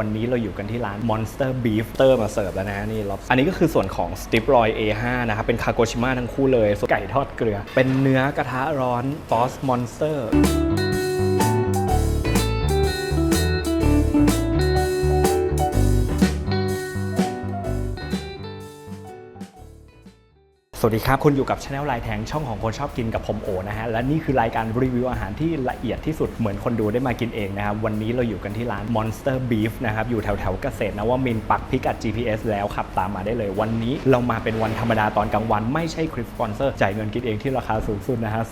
วันนี้เราอยู่กันที่ร้าน Monster Beef เตอร์มาเสิร์ฟแล้วนะนี่ล็อบอันนี้ก็คือส่วนของ Strip Roy A5 นะครับ เป็นคาโกชิมะทั้งคู่เลยส่วนไก่ทอดเกลือ เป็นเนื้อกระทะร้อน Sauce Monster สวัสดีครับ คุณอยู่กับช anel ลายแทงช่องของคนชอบกินกับผมโอนะฮะ และนี่คือรายการรีวิวอาหารที่ละเอียดที่สุดเหมือนคนดูได้มากินเองนะครับ วันนี้เราอยู่กันที่ร้าน Monster Beef นะครับ อยู่แถวแถวเกษตรนะว่ามินปักพิกัด GPS แล้วขับตามมาได้เลย วันนี้เรามาเป็นวันธรรมดาตอนกลางวันไม่ใช่คลิปสปอนเซอร์จ่ายเงินกินเองที่ราคาสูงสุดนะฮะ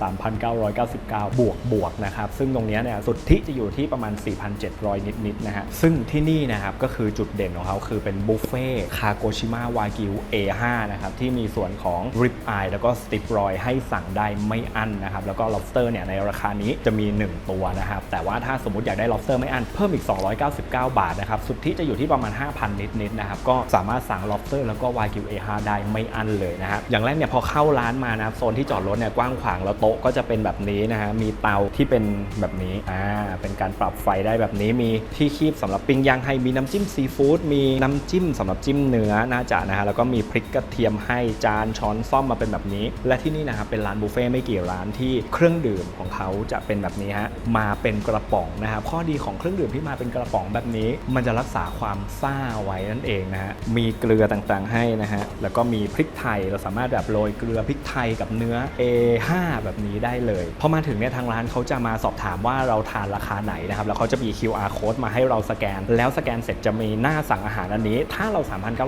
3,999 บวกบวกนะครับ ซึ่งตรงนี้เนี่ยสุดที่จะอยู่ที่ประมาณ 4,700 นิดๆนะฮะซึ่งที่นี่นะครับก็คือจุดเด่นของเขาคือเป็นบุฟเฟ่คาโกชิมาวากิว A5 นะครับที่มีส่วนของริบอายแล้วก็สติปรอยให้สั่งได้ไม่อั้นนะครับ แล้วก็ lobster เนี่ยในราคานี้จะมี 1 ตัวนะครับ แต่ว่าถ้าสมมติอยากได้ lobster ไม่อั้นเพิ่มอีก 299 บาทนะครับ สุดที่จะอยู่ที่ประมาณ 5,000 นิดๆนะครับ ก็สามารถสั่ง lobster แล้วก็ wagyu A5 ได้ไม่อั้นเลยนะครับอย่างแรกเนี่ยพอเข้าร้านมานะโซนที่จอดรถเนี่ยกว้างขวางแล้วโต๊ะก็จะเป็นแบบนี้นะฮะมีเตาที่เป็นแบบนี้อ่าเป็นการปรับไฟได้แบบนี้มีที่คีบสำหรับปิ้งย่างให้มีน้ำจิ้มซีฟู้ดมีน้ำจิ้มสำหรับจิ้มเนื้อน่าจะนะฮะแล้วก็มีพริกกระเทียมให้จานช้อนซ่อมมาเป็นแบบนี้ และที่นี่นะครับเป็นร้านบุฟเฟ่ไม่กี่ร้านที่เครื่องดื่มของเขาจะเป็นแบบนี้ฮะมาเป็นกระป๋องนะครับข้อดีของเครื่องดื่มที่มาเป็นกระป๋องแบบนี้ มันจะรักษาความซ่าไว้นั่นเองนะฮะมีเกลือต่างๆให้นะฮะแล้วก็มีพริกไทยเราสามารถแบบโรยเกลือพริกไทยกับเนื้อ A5 แบบนี้ได้เลยพอมาถึงเนี่ยทางร้านเขาจะมาสอบถามว่าเราทานราคาไหนนะครับแล้วเขาจะมี QR code มาให้เราสแกน แล้วสแกนเสร็จจะมีหน้าสั่งอาหารอันนี้ ถ้าเรา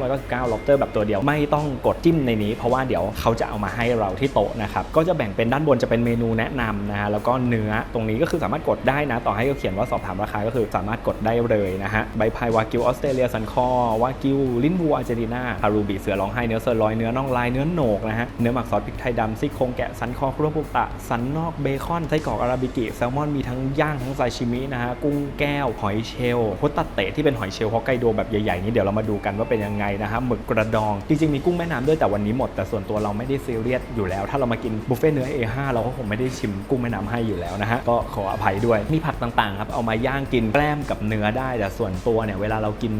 3,999ล็อบเตอร์แบบตัวเดียวไม่ต้องกดจิ้มในนี้ เพราะว่าเดี๋ยวเขาจะเอามาให้เราที่โต๊ะนะครับก็จะแบ่งเป็นด้านบนจะเป็นเมนูแนะนำนะฮะแล้วก็เนื้อตรงนี้ก็คือสามารถกดได้นะ ต่อให้เขาเขียนว่าสอบถามราคาก็คือสามารถกดได้เลยนะฮะใบพายวากิวออสเตรเลียสันคอวากิวลิ้นวัวอาร์เจนตินาฮารูบีเสือร้องไห้เนื้อเซอร์ลอยเนื้อน่องลายเนื้อโหนกนะฮะเนื้อหมักซอสพริกไทยดำซี่โครงแกะสันคอครัวปุกตะสันนอกเบคอนไส้กรอกอาราบิกิแซลมอนมีทั้งย่างทั้งซาชิมินะฮะกุ้งแก้วหอยเชลล์โคตาเตะที่เป็นหอยเชลล์ฮอกไกโดแบบใหญ่ๆนี้เดี๋ยวเรามาดูกันว่าเป็นยังไงนะฮะหมึกกระดองจริงๆมีกุ้งแม่น้ำด้วยแต่วันนี้หมดแต่ส่วนตัวเราไม่ได้ซีเรียสอยู่แล้ว ถ้าเรามากินบุฟเฟ่ต์เนื้อ A5 เราก็คงไม่ได้ชิมกุ้งแม่น้ำให้อยู่แล้วนะฮะก็ขออภัยด้วยมีผักต่างๆครับเอามาย่างกินแกล้มกับเนื้อได้ แต่ส่วนตัวเนี่ยเวลาเรากิน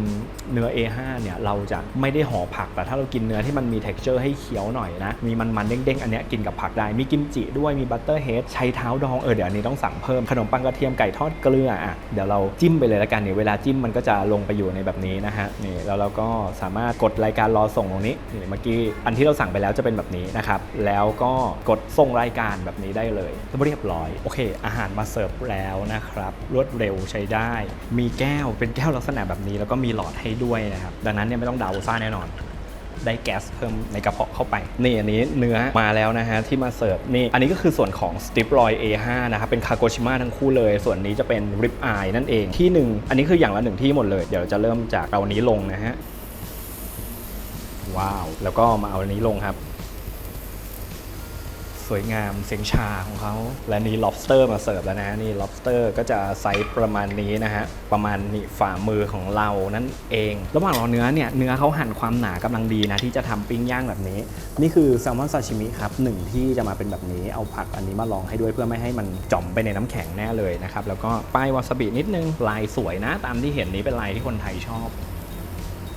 เนื้อ A5 เนี่ยเราจะไม่ได้ห่อผักแต่ถ้าเรากินเนื้อที่มันมี texture ให้เคี้ยวหน่อยนะมีมันๆเด้งๆอันเนี้ยกินกับผักได้มีกิมจิด้วยมีบัตเตอร์เฮดใช้เท้าดองเออเดี๋ยวอันนี้ต้องสั่งเพิ่มขนมปังกระเทียมไก่ทอดเกลืออะเดี๋ยวเราจิ้มไปเลยละกันเนี่ยเวลาจิ้มมันก็จะลงไปอยู่ในแบบนี้นะฮะนี่แล้วเราก็สามารถกดรายการรอส่งตรงนี้นี่เมื่อกี้อันที่เราสั่งไปแล้วจะเป็นแบบนี้นะครับ แล้วก็กดส่งรายการแบบนี้ได้เลยเรียบร้อย โอเค อาหารมาเสิร์ฟแล้วนะครับ รวดเร็วใช้ได้ มีแก้วเป็นแก้วลักษณะแบบนี้ แล้วก็มีหลอดให้ด้วยนะครับ ดังนั้นเนี่ยไม่ต้องเดาซ่าแน่นอนได้แก๊สเพิ่มในกระเพาะเข้าไป นี่อันนี้เนื้อมาแล้วนะฮะที่มาเสิร์ฟนี่อันนี้ก็คือส่วนของ Strip Roy A5 นะครับเป็นคาโกชิม a ทั้งคู่เลย ส่วนนี้จะเป็น Rib Eye นั่นเองที่หนึ่งอันนี้คืออย่างละหนึ่งที่หมดเลยเดี๋ยวจะเริ่มจากเอาอันนี้ลงนะฮะว้าว แล้วก็มาเอาอันนี้ลงครับ สวยงามเสียงชาของเขา และนี่ lobster มาเสิร์ฟแล้วนะนี่ lobster ก็จะไซส์ประมาณนี้นะฮะ ประมาณนี่ฝ่ามือของเรานั่นเอง ระหว่างรอเนื้อเนี่ย เนื้อเขาหั่นความหนากำลังดีนะ ที่จะทำปิ้งย่างแบบนี้ นี่คือแซลมอนซาชิมิครับหนึ่งที่จะมาเป็นแบบนี้เอาผักอันนี้มาลองให้ด้วยเพื่อไม่ให้มันจ่อมไปในน้ำแข็งแน่เลยนะครับแล้วก็ป้ายวาซาบินิดนึงลายสวยนะ ตามที่เห็นนี้เป็นลายที่คนไทยชอบ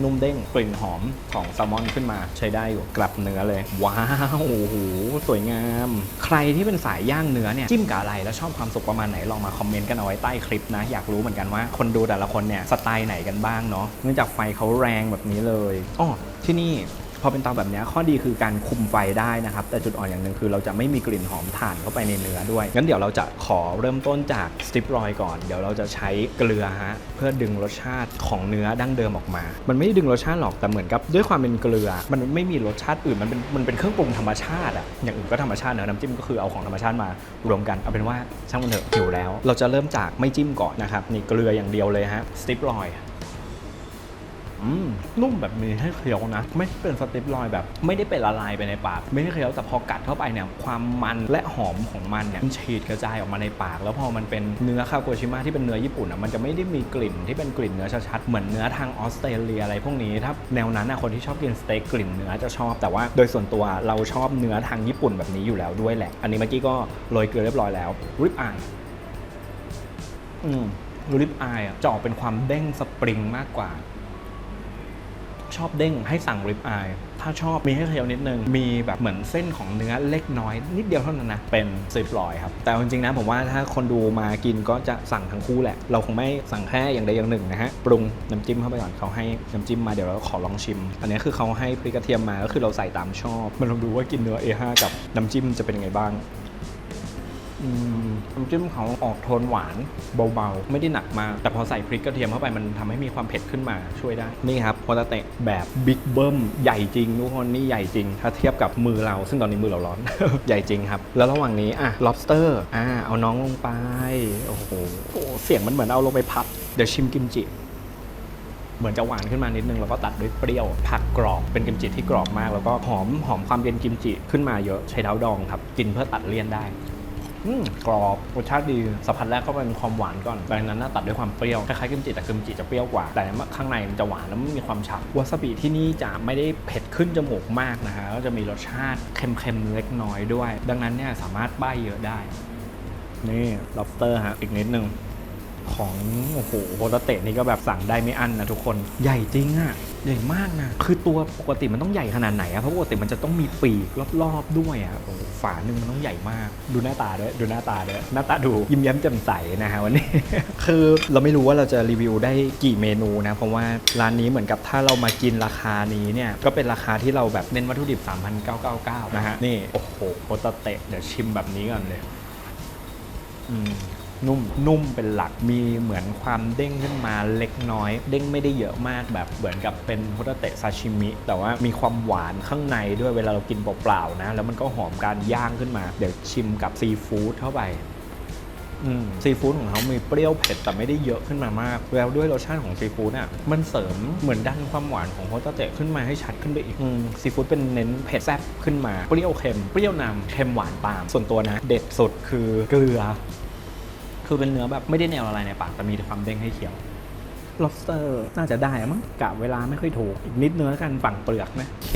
นุ่มเด้งกลิ่นหอมของแซลมอนขึ้นมาใช้ได้อยู่กลับเนื้อเลย ว้าวโอ้โหสวยงาม ใครที่เป็นสายย่างเนื้อเนี่ยจิ้มกับอะไรแล้วชอบความสุกประมาณไหนลองมาคอมเมนต์กันเอาไว้ใต้คลิปนะ อยากรู้เหมือนกันว่าคนดูแต่ละคนเนี่ยสไตล์ไหนกันบ้างเนาะเนื่องจากไฟเขาแรงแบบนี้เลยอ๋อที่นี่ อเป็นเตาแบบนี้ข้อดีคือการคุมไฟได้นะครับ แต่จุดอ่อนอย่างหนึ่งคือเราจะไม่มีกลิ่นหอมถ่านเข้าไปในเนื้อด้วย งั้นเดี๋ยวเราจะขอเริ่มต้นจากสติปรอยก่อน เดี๋ยวเราจะใช้เกลือฮะเพื่อดึงรสชาติของเนื้อดั้งเดิมออกมา มันไม่ได้ดึงรสชาติหรอกแต่เหมือนกับด้วยความเป็นเกลือ มันไม่มีรสชาติอื่นมันเป็นมันเป็นเครื่องปรุงธรรมชาติอะอย่างอื่นก็ธรรมชาติเนอะน้ำจิ้มก็คือเอาของธรรมชาติมารวมกันเอาเป็นว่าช่างมันเถอะหิวแล้ว เราจะเริ่มจากไม่จิ้มก่อนนะครับนี่เกลืออย่างเดียวเลยฮะสติปรอย นุ่มแบบมีให้เคี้ยวนะ ไม่เป็นสติปลอยแบบ ไม่ได้เป็นละลายไปในปาก ไม่ได้เคี้ยวแต่พอกัดเข้าไปเนี่ยความมันและหอมของมันเนี่ยมันฉีดกระจายออกมาในปาก แล้วพอมันเป็นเนื้อคาโกชิมะที่เป็นเนื้อญี่ปุ่นอะมันจะไม่ได้มีกลิ่นที่เป็นกลิ่นเนื้อชัดๆเหมือนเนื้อทางออสเตรเลียอะไรพวกนี้ถ้าแนวนั้นนะคนที่ชอบกินสเต็กกลิ่นเนื้อจะชอบ แต่ว่าโดยส่วนตัวเราชอบเนื้อทางญี่ปุ่นแบบนี้อยู่แล้วด้วยแหละ อันนี้เมื่อกี้ก็โรยเกลือเรียบร้อยแล้วริบอายอืมริบอายอะจะออกเป็นความเด้งสปริงมากกว่า ชอบเด้งให้สั่งริบอายถ้าชอบมีให้เคี้ยวนิดนึง มีแบบเหมือนเส้นของเนื้อเล็กน้อยนิดเดียวเท่านั้นนะ เป็นซิปลอยครับ แต่จริงๆนะผมว่าถ้าคนดูมากินก็จะสั่งทั้งคู่แหละ เราคงไม่สั่งแค่อย่างใดอย่างหนึ่งนะฮะ ปรุงน้ำจิ้มเข้าไปก่อนเขาให้น้ำจิ้มมาเดี๋ยวเราขอลองชิม อันนี้คือเขาให้พริกกระเทียมมาก็คือเราใส่ตามชอบ มันลองดูว่ากินเนื้อ A5 กับน้ำจิ้มจะเป็นยังไงบ้าง อืมน้ำจิ้มเขาออกโทนหวานเบาๆ ไม่ได้หนักมาก แต่พอใส่พริกกระเทียมเข้าไปมันทำให้มีความเผ็ดขึ้นมาช่วยได้ นี่ครับโฮตาเตะแบบบิ๊กเบิ้มใหญ่จริงทุกคนนี่ใหญ่จริง ถ้าเทียบกับมือเรา ซึ่งตอนนี้มือเราร้อน ใหญ่จริงครับ แล้วระหว่างนี้อะ lobster อ่าเอาน้องลงไป โอ้โหโอ้โหเสียงมันเหมือนเอาลงไปพับ เดี๋ยวชิมกิมจิ เหมือนจะหวานขึ้นมานิดนึงแล้วก็ตัดด้วยเปรี้ยว ผักกรอบเป็นกิมจิที่กรอบมาก แล้วก็หอมหอมความเป็นกิมจิขึ้นมาเยอะใช้เท้าดองครับ กินเพื่อตัดเลี่ยนได้ กรอบรสชาติดีสัมผัสแรกก็เป็นความหวานก่อนจากนั้นน่าตัดด้วยความเปรี้ยวคล้ายๆกิมจิแต่กิมจิจะเปรี้ยวกว่า แต่ข้างในมันจะหวานแล้วมันมีความฉ่ำวาซาบิที่นี่จะไม่ได้เผ็ดขึ้นจมูกมากนะฮะก็จะมีรสชาติเค็มๆเล็กน้อยด้วย ดังนั้นเนี่ยสามารถบ้ายเยอะได้ นี่ lobster ฮะอีกนิดนึง ของโอ้โหโฮตาเตะนี่ก็แบบสั่งได้ไม่อั้นนะทุกคนใหญ่จริงอะใหญ่มากนะ คือตัวปกติมันต้องใหญ่ขนาดไหนอะเพราะปกติมันจะต้องมีปีกรอบๆด้วยอะโอ้ฝาหนึ่งมันต้องใหญ่มาก ดูหน้าตาด้วย ดูหน้าตาด้วย หน้าตาดูยิ้มแย้มแจ่มใสนะฮะวันนี้ คือเราไม่รู้ว่าเราจะรีวิวได้กี่เมนูนะ เพราะว่าร้านนี้เหมือนกับถ้าเรามากินราคานี้เนี่ย ก็เป็นราคาที่เราแบบเน้นวัตถุดิบ 3,999 นะฮะ นี่ โอ้โหโฮตาเตะ เดี๋ยวชิมแบบนี้ก่อนเลย อืม นุ่มนุ่มเป็นหลักมีเหมือนความเด้งขึ้นมาเล็กน้อย เด้งไม่ได้เยอะมากแบบเหมือนกับเป็นโฮตาเตะซาชิมิ แต่ว่ามีความหวานข้างในด้วยเวลาเรากินเปล่าๆนะ แล้วมันก็หอมการย่างขึ้นมา เดี๋ยวชิมกับซีฟู้ดเข้าไปซีฟู้ดของเขามีเปรี้ยวเผ็ดแต่ไม่ได้เยอะขึ้นมามากแล้วด้วยรสชาติของซีฟู้ดอะมันเสริมเหมือนดันความหวานของโฮตาเตะขึ้นมาให้ชัดขึ้นไปอีกอซีฟู้ดเป็นเน้นเผ็ดแซ่บขึ้นมาเปรี้ยวเค็มเปรี้ยวนำเค็มหวานตาม ส่วนตัวนะ เด็ดสุดคือเกลือ คือเป็นเนื้อแบบไม่ได้แนวอะไรในปากแต่มีแต่ความเด้งให้เคี้ยว lobster น่าจะได้มั้งกะเวลาไม่ค่อยถูก อีกนิดเนื้อกันฝั่งเปลือกนะโอเค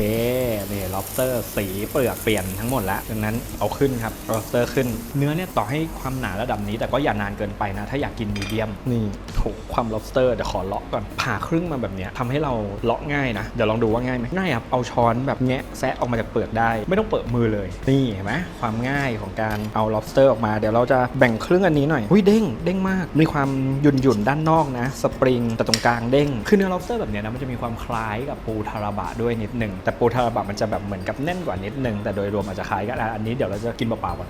นี่ lobster สีเปลือกเปลี่ยนทั้งหมดแล้วดังนั้นเอาขึ้นครับ lobster ขึ้น เนื้อเนี่ยต่อให้ความหนาระดับนี้ แต่ก็อย่านานเกินไปนะ ถ้าอยากกินมีเดียมนี่โถความ lobster เดี๋ยวขอเลาะก่อนผ่าครึ่งมาแบบเนี้ยทำให้เราเลาะง่ายนะ เดี๋ยวลองดูว่าง่ายไหมง่ายครับเอาช้อนแบบแงะแซะออกมาจากเปลือกได้ ไม่ต้องเปิดมือเลยนี่เห็นไหมความง่ายของการเอา lobster ออกมาเดี๋ยวเราจะแบ่งครึ่งอันนี้หน่อยหุ้ยเด้งเด้งมาก มีความหยุ่นหยุ่นด้านนอกนะสปริงแต่ตรงกลางเด้ง คือเนื้อ lobster แบบเนี้ยนะมันจะมีความคล้ายกับปูทาราบะด้วยนิดหนึ่งแต่ปูทาราบะมันจะแบบเหมือนกับแน่นกว่านิดหนึ่งแต่โดยรวมอาจจะคล้ายกันอะอันนี้เดี๋ยวเราจะกินเปล่าๆก่อน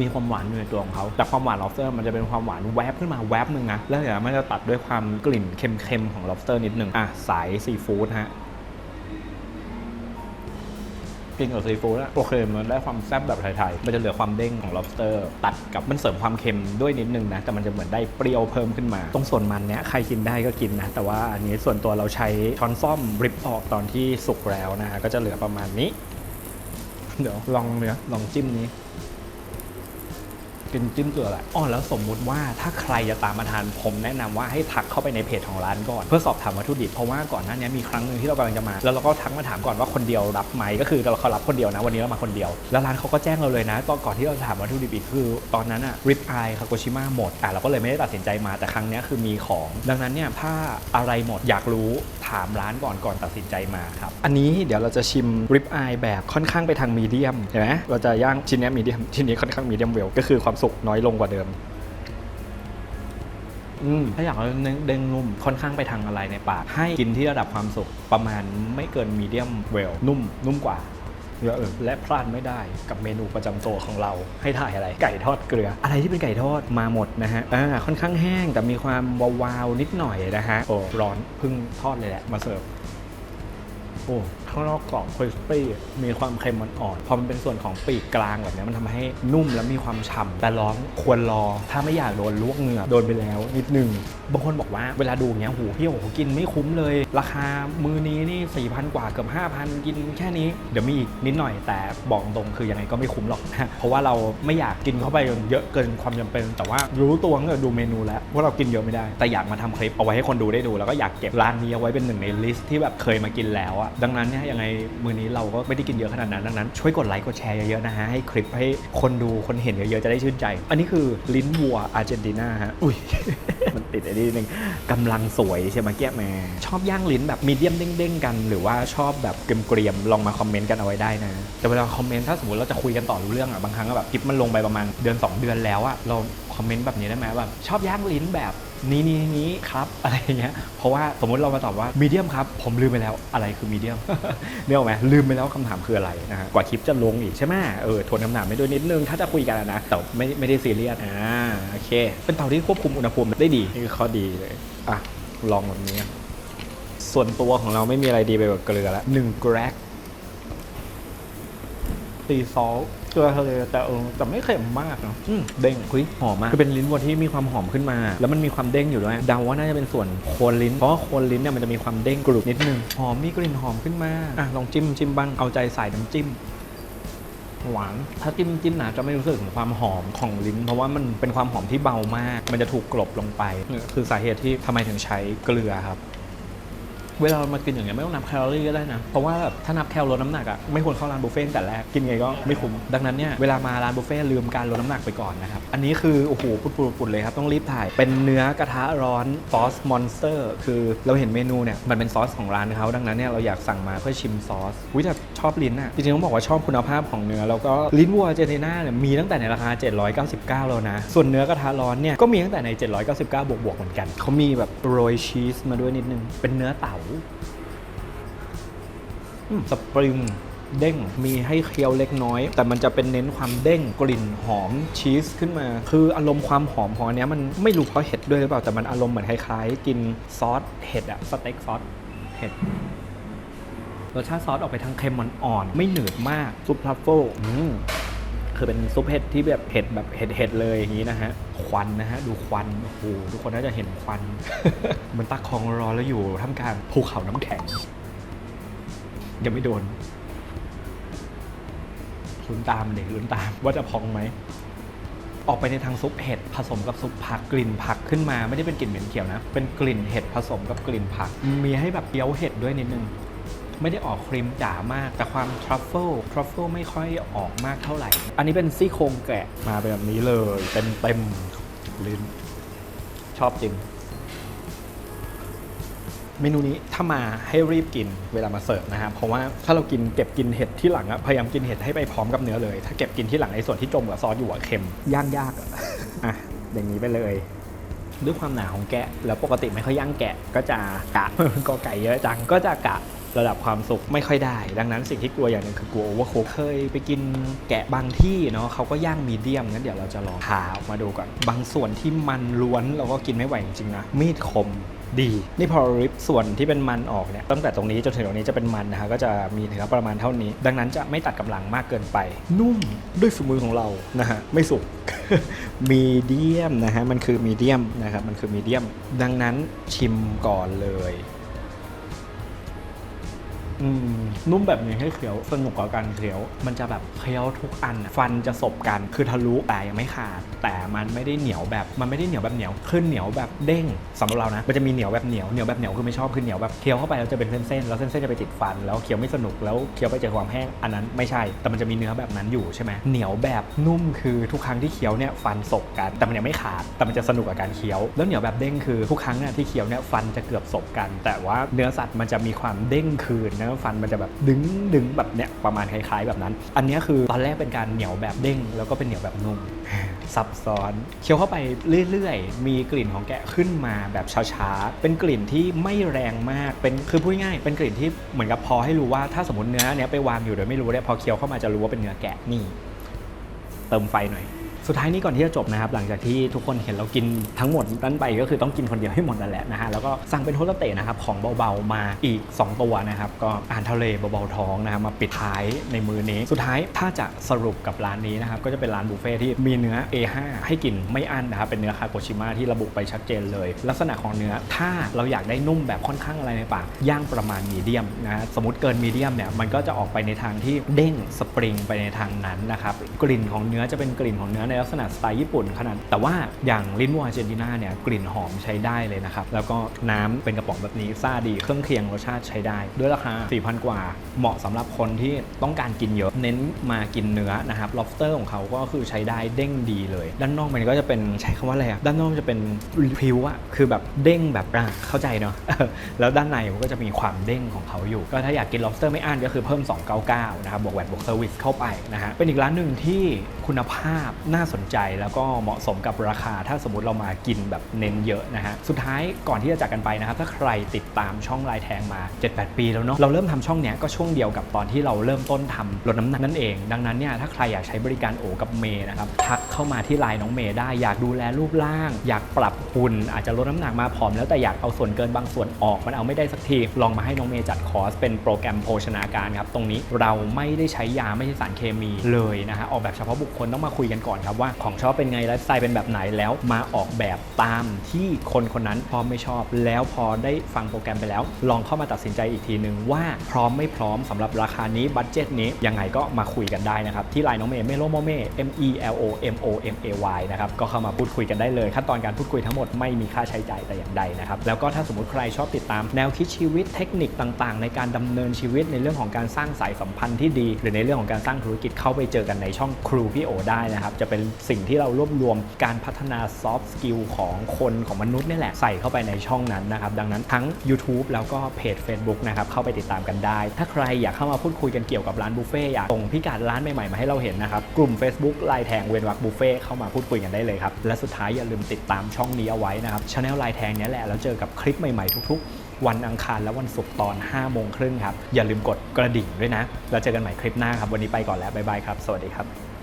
มีความหวานอยู่ในตัวของเขา แต่ความหวาน lobster มันจะเป็นความหวานแวบขึ้นมาแวบหนึ่งนะ แล้วเดี๋ยวมันจะตัดด้วยความกลิ่นเค็มๆของ lobster นิดหนึ่งอะสายซีฟู้ดฮะ กินกับซีฟู้ดอะโอเคมันได้ความแซ่บแบบไทยๆ มันจะเหลือความเด้งของ lobster ตัดกับมันเสริมความเค็มด้วยนิดนึงนะ แต่มันจะเหมือนได้เปรี้ยวเพิ่มขึ้นมา ตรงส่วนมันเนี้ยใครกินได้ก็กินนะ แต่ว่าอันนี้ส่วนตัวเราใช้ช้อนซ่อมริบออกตอนที่สุกแล้วนะฮะก็จะเหลือประมาณนี้ เดี๋ยวลองเนื้อลองจิ้มนี้ กินจิ้มเกลือแหละอ๋อแล้วสมมุติว่าถ้าใครจะตามมาทานผมแนะนำว่าให้ทักเข้าไปในเพจของร้านก่อน เพื่อสอบถามวัตถุดิบเพราะว่าก่อนหน้านี้มีครั้งหนึ่งที่เรากำลังจะมา แล้วเราก็ทักมาถามก่อนว่าคนเดียวรับไหมก็คือเราเขารับคนเดียวนะวันนี้เรามาคนเดียว แล้วร้านเขาก็แจ้งเราเลยนะตอนก่อนที่เราถามวัตถุดิบอีกคือตอนนั้นอะริปไอคาโกชิมะหมดอะเราก็เลยไม่ได้ตัดสินใจมาแต่ครั้งนี้คือมีของ ดังนั้นเนี่ยถ้าอะไรหมดอยากรู้ถามร้านก่อนก่อนตัดสินใจมาครับอันนี้เดี๋ยวเราจะชิมริปไอแบบค่อนข้างไปทางมีเดียมเห็นไหมเราจะย่างชิ้นนี้มีเดียมชิ้นนี้ค่อนข้างมีเดียมเวลก็คือความสุกน้อยลงกว่าเดิม อืมถ้าอยากให้เด้งนุ่มค่อนข้างไปทางอะไรในปาก ให้กินที่ระดับความสุกประมาณไม่เกินมีเดียมเวลนุ่ม นุ่มกว่าเยอะเออและพลาดไม่ได้กับเมนูประจำตัวของเรา ให้ถ่ายอะไร ไก่ทอดเกลือ อะไรที่เป็นไก่ทอดมาหมดนะฮะอ่าค่อนข้างแห้งแต่มีความวาวๆนิดหน่อยนะฮะโอ้ร้อนเพึ่งทอดเลยแหละมาเสิร์ฟโอ้ ข้างนอกกรอบคริสปี้มีความเค็มมันอ่อนพอมันเป็นส่วนของปีกกลางแบบนี้มันทำให้นุ่มและมีความฉ่ำแต่ร้อนควรรอ ถ้าไม่อยากโดนลวกเหงือโดนไปแล้วนิดนึงบางคนบอกว่าเวลาดูอย่างเงี้ยโหพี่โอ้โหกินไม่คุ้มเลย ราคามือนี้นี่4,000กว่าเกือบ5,000กินแค่นี้ เดี๋ยวมีอีกนิดหน่อยแต่บอกตรงคือยังไงก็ไม่คุ้มหรอกเพราะว่าเราไม่อยากกินเข้าไปเยอะเกินความจำเป็น แต่ว่ารู้ตัวเมื่อดูเมนูแล้วว่าเรากินเยอะไม่ได้ แต่อยากมาทำคลิปเอาไว้ให้คนดูได้ดู แล้วก็อยากเก็บร้านนี้เอาไว้เป็นหนึ่งในลิสต์ที่แบบเคยมากินแล้วอะดังนั้นเนี่ยยังไงมือนี้เราก็ไม่ได้กินเยอะขนาดนั้นดังนั้น ช่วยกดไลค์กดแชร์เยอะๆนะฮะให้คลิปให้คนดูคนเห็นเยอะๆจะได้ชื่นใจ อันนี้คือลิ้นวัวอาร์เจนตินาฮะอุ้ยมันติดไอ้นี่นึงกำลังสวยใช่ไหมแก้แม่ชอบย่างลิ้นแบบมีเดียมเด้งๆกัน หรือว่าชอบแบบเกรียมๆลองมาคอมเมนต์กันเอาไว้ได้นะ แต่เวลาคอมเมนต์ถ้าสมมติเราจะคุยกันต่อรู้เรื่องอะบางครั้งก็แบบคลิปมันลงไปประมาณเดือน 2 เดือนแล้วอะเราคอมเมนต์แบบนี้ได้ไหมแบบชอบย่างลิ้นแบบ นี้นี้นี้ครับอะไรอย่างเงี้ยเพราะว่าสมมติเรามาตอบว่ามีเดียมครับผมลืมไปแล้วอะไรคือมีเดียมเนี่ยหรอกไหมลืมไปแล้วคำถามคืออะไรนะฮะกว่าคลิปจะลงอีกใช่ไหมเออทวนคำถามไม่ด้วยนิดนึงถ้าจะคุยกันอะนะแต่ไม่ไม่ได้ซีเรียสอ่าโอเค เป็นเตาที่ควบคุมอุณหภูมิได้ดีนี่คือข้อดีเลยอะลองแบบนี้ส่วนตัวของเราไม่มีอะไรดีไปกว่าเกลือละหนึ่งแกรก ตีซอลเกลือทะเลแต่เออแต่ไม่เค็มมากเนาะอืมเด้งคุยหอมมากคือเป็นลิ้นวัวที่มีความหอมขึ้นมา แล้วมันมีความเด้งอยู่ด้วยเดาว่าน่าจะเป็นส่วนโคนลิ้นเพราะว่าโคนลิ้นเนี่ยมันจะมีความเด้งกรุบนิดนึงหอมมีกลิ่นหอมขึ้นมาอะลองจิ้มจิ้มบ้างเอาใจใส่น้ำจิ้มหวานถ้าจิ้มจิ้มหนาจะไม่รู้สึกถึงความหอมของลิ้น เพราะว่ามันเป็นความหอมที่เบามาก มันจะถูกกลบลงไปนี่คือสาเหตุที่ทำไมถึงใช้เกลือครับ เวลาเรามากินอย่างเงี้ยไม่ต้องนับแคลอรี่ก็ได้นะ เพราะว่าแบบถ้านับแคลลดน้ำหนักอะไม่ควรเข้าร้านบุฟเฟ่ต์ตั้งแต่แรกกินไงก็ไม่คุ้มดังนั้นเนี่ยเวลามาร้านบุฟเฟ่ต์ลืมการลดน้ำหนักไปก่อนนะครับอันนี้คือโอ้โหปุดๆๆเลยครับต้องรีบถ่ายเป็นเนื้อกระทะร้อนซอสมอนสเตอร์คือเราเห็นเมนูเนี่ยมันเป็นซอสของร้านเขาดังนั้นเนี่ยเราอยากสั่งมาเพื่อชิมซอสวิแต่ชอบลิ้นอะจริงๆต้องบอกว่าชอบคุณภาพของเนื้อแล้วก็ลิ้นวัวเจเนน่าเนี่ยมีตั้งแต่ในราคา 799 แล้วนะส่วนเนื้อกระทะร้อนเนี่ยก็มีตั้งแต่ใน 799 บวกๆเหมือนกันเขามีแบบโรยชีสมาด้วยนิดนึงเป็นเนื้อเต๋าสปริงเด้งมีให้เคี้ยวเล็กน้อย แต่มันจะเป็นเน้นความเด้งกลิ่นหอมชีสขึ้นมา คืออารมณ์ความหอมของอันนี้มันไม่รู้เพราะเห็ดด้วยหรือเปล่าแต่มันอารมณ์เหมือนคล้ายๆกินซอสเห็ดอะสเต็กซอสเห็ดรสชาติซอสออกไปทางเค็มอ่อนๆไม่หนืดมากซุปทรัฟเฟิลคือเป็นซุปเห็ดที่แบบเห็ดแบบเห็ดๆเลยอย่างนี้นะฮะ ควันนะฮะ ดูควัน โอ้โห ทุกคนน่าจะเห็นควัน เหมือนตักของร้อนแล้วอยู่ท่ามกลางภูเขาน้ำแข็ง ยังไม่โดนลุ้นตามเด็กลุ้นตามว่าจะพองไหม ออกไปในทางซุปเห็ดผสมกับซุปผักกลิ่นผักขึ้นมา ไม่ได้เป็นกลิ่นเหม็นเขียวนะ เป็นกลิ่นเห็ดผสมกับกลิ่นผัก มีให้แบบเคี้ยวเห็ดด้วยนิดนึง ไม่ได้ออกครีมจ๋ามาก แต่ความทรัฟเฟิลทรัฟเฟิลไม่ค่อยออกมากเท่าไหร่ อันนี้เป็นซี่โครงแกะมาเป็นแบบนี้เลยเต็มเต็มๆลิ้นชอบจริง เมนูนี้ถ้ามาให้รีบกินเวลามาเสิร์ฟนะครับเพราะว่าถ้าเรากินเก็บกินเห็ดที่หลังอะพยายามกินเห็ดให้ไปพร้อมกับเนื้อเลย ถ้าเก็บกินที่หลังไอ้ส่วนที่จมกับซอสอยู่อะเค็มย่างยากอะอะอย่างนี้ไปเลยด้วยความหนาของแกะ แล้วปกติไม่ค่อยย่างแกะก็จะกะก็ไก่เยอะจังก็จะกะ ระดับความสุกไม่ค่อยได้ ดังนั้นสิ่งที่กลัวอย่างหนึ่งคือกลัวโอเวอร์คุกเคยไปกินแกะบางที่เนาะเขาก็ย่างมีเดียมงั้นเดี๋ยวเราจะลองผ่าออกมาดูก่อน บางส่วนที่มันล้วนเราก็กินไม่ไหวจริงๆนะมีดคมดีนี่พอริบส่วนที่เป็นมันออกเนี่ยตั้งแต่ตรงนี้จนถึงตรงนี้จะเป็นมันนะฮะก็จะมีเนื้อประมาณเท่านี้ ดังนั้นจะไม่ตัดกำลังมากเกินไป นุ่มด้วยฝีมือของเรานะฮะไม่สุกมีเดียมนะฮะมันคือมีเดียมนะครับมันคือมีเดียม ดังนั้นชิมก่อนเลย อืมนุ่มแบบนี้ให้เคี้ยวสนุกกับการเคี้ยว มันจะแบบเคี้ยวทุกอันอะฟันจะสบกันคือทะลุแต่ยังไม่ขาด แต่มันไม่ได้เหนียวแบบมันไม่ได้เหนียวแบบเหนียวขึ้นเหนียวแบบเด้งสำหรับเรานะมันจะมีเหนียวแบบเหนียวเหนียวแบบเหนียวคือไม่ชอบคือเหนียวแบบเคี้ยวเข้าไปแล้วจะเป็นเส้นๆแล้วเส้นๆจะไปติดฟัน แล้วเคี้ยวไม่สนุกแล้วเคี้ยวไปเจอความแห้งอันนั้นไม่ใช่ แต่มันจะมีเนื้อแบบนั้นอยู่ใช่ไหมเหนียวแบบนุ่มคือทุกครั้งที่เคี้ยวเนี่ยฟันสบกันแต่มันยังไม่ขาดแต่มันจะสนุกกับการเคี้ยว แล้วเหนียวแบบเด้งคือทุกครั้งเนี่ยที่เคี้ยวเนี่ยฟันจะเกือบสบกัน แต่ว่าเนื้อสัตว์มันจะมีความเด้งคืนนะฟันมันจะแบบดึงดึงแบบเนี้ยประมาณคล้ายๆแบบนั้น อันนี้คือตอนแรกเป็นการเหนียวแบบเด้ง แล้วก็เป็นเหนียวแบบนุ่มซับซ้อนเคี้ยวเข้าไปเรื่อยๆ มีกลิ่นของแกะขึ้นมาแบบช้าๆ เป็นกลิ่นที่ไม่แรงมาก เป็นคือพูดง่ายๆเป็นกลิ่นที่เหมือนกับพอให้รู้ว่าถ้าสมมติเนื้อเนี้ยไปวางอยู่โดยไม่รู้เนี่ยพอเคี้ยวเข้ามาจะรู้ว่าเป็นเนื้อแกะนี่ เติมไฟหน่อย สุดท้ายนี้ก่อนที่จะจบนะครับหลังจากที่ทุกคนเห็นเรากินทั้งหมดนั้นไปก็คือต้องกินคนเดียวให้หมดนั่นแหละนะฮะแล้วก็สั่งเป็นโฮสเตะนะครับของเบาๆมาอีก 2 ตัวนะครับก็อาหารทะเลเบาๆท้องนะครับมาปิดท้ายในมือนี้ สุดท้ายถ้าจะสรุปกับร้านนี้นะครับก็จะเป็นร้านบุฟเฟ่ที่มีเนื้อ A5 ให้กินไม่อั้นนะครับเป็นเนื้อคาโกชิมะที่ระบุไปชัดเจนเลย ลักษณะของเนื้อถ้าเราอยากได้นุ่มแบบค่อนข้างอะไรในปากย่างประมาณมีเดียมนะฮะสมมติเกินมีเดียมเนี่ยมันก็จะออกไปในทางที่เด้งสปริงไปในทางนั้นนะครับกลิ่นของเนื้อจะเป็นกลิ่นของเนื้อในลักษณะสไตล์ญี่ปุ่นขนาด แต่ว่าอย่างลิ้นวัวอาร์เจนตินาเนี่ยกลิ่นหอมใช้ได้เลยนะครับ แล้วก็น้ำเป็นกระป๋องแบบนี้ซาดีเครื่องเคียงรสชาติใช้ได้ ด้วยราคา 4,000 กว่าเหมาะสำหรับคนที่ต้องการกินเยอะ เน้นมากินเนื้อนะครับ lobster ของเขาก็คือใช้ได้เด้งดีเลย ด้านนอกมันก็จะเป็นใช้คำว่าอะไรอะด้านนอกจะเป็นพิ้วอะคือแบบเด้งแบบอะเข้าใจเนาะแล้วด้านในมันก็จะมีความเด้งของเขาอยู่ ก็ถ้าอยากกิน lobster ไม่อั้นก็คือเพิ่ม 299 นะครับบวกแวดบวกเซอร์วิสเข้าไปนะฮะเป็นอีกร้านหนึ่งที่คุณภาพน่าสนใจแล้วก็เหมาะสมกับราคา ถ้าสมมติเรามากินแบบเน้นเยอะนะฮะ สุดท้ายก่อนที่จะจากกันไปนะครับ ถ้าใครติดตามช่องลายแทงมา 7-8 ปีแล้วเนาะ เราเริ่มทำช่องเนี้ยก็ช่วงเดียวกับตอนที่เราเริ่มต้นทำลดน้ำหนักนั่นเอง ดังนั้นเนี่ยถ้าใครอยากใช้บริการโอกับเมย์นะครับ ทักเข้ามาที่ไลน์น้องเมย์ได้ อยากดูแลรูปร่าง อยากปรับหุ่นอาจจะลดน้ำหนักมาผอมแล้วแต่อยากเอาส่วนเกินบางส่วนออก มันเอาไม่ได้สักที ลองมาให้น้องเมย์จัดคอร์สเป็นโปรแกรมโภชนาการครับ ตรงนี้เราไม่ได้ใช้ยาไม่ใช่สารเคมีเลยนะฮะ ออกแบบเฉพาะบุคคลต้องมาคุยกันก่อนครับว่าของชอบเป็นไงไลฟ์สไตล์เป็นแบบไหนแล้วมาออกแบบตามที่คนคนนั้นพร้อมไม่ชอบ แล้วพอได้ฟังโปรแกรมไปแล้ว ลองเข้ามาตัดสินใจอีกทีนึงว่าพร้อมไม่พร้อมสำหรับราคานี้บัตเจตนี้ยังไงก็มาคุยกันได้นะครับ ที่ไลน์น้องเมย์เมโลโมเม M E L O M O M A Y นะครับก็เข้ามาพูดคุยกันได้เลย ขั้นตอนการพูดคุยทั้งหมดไม่มีค่าใช้จ่ายแต่อย่างใดนะครับแล้วก็ถ้าสมมติใครชอบติดตามแนวคิดชีวิตเทคนิคต่างๆ ในการดำเนินชีวิตในเรื่องของการสร้างสายสัมพันธ์ที่ดี หรือในเรื่องของการสร้างธุรกิจเข้าไปเจอกันในช่องครูพี่โอได้นะครับจะเป็นสิ่งที่เรารวบรวมการพัฒนาซอฟต์สกิลของคนของมนุษย์นี่แหละใส่เข้าไปในช่องนั้นนะครับ ดังนั้นทั้ง YouTube แล้วก็เพจ Facebook นะครับเข้าไปติดตามกันได้ ถ้าใครอยากเข้ามาพูดคุยกันเกี่ยวกับร้านบุฟเฟ่อยากส่งพิกัดร้านใหม่ๆมาให้เราเห็นนะครับ กลุ่ม Facebook ลายแทงเวนวักบุฟเฟ่เข้ามาพูดคุยกันได้เลยครับ และสุดท้ายอย่าลืมติดตามช่องนี้เอาไว้นะครับช anel ลายแทงนี้แหละแล้วเจอกับคลิปใหม่ๆทุกๆ วันอังคารและวันศุกร์ตอน 5 โมงครึ่งครับอย่าลืมกดกระดิ่งด้วยนะ แล้วเจอกันใหม่คลิปหน้าครับวันนี้ไปก่อนแล้วบ๊ายบายครับสวัสดีครับ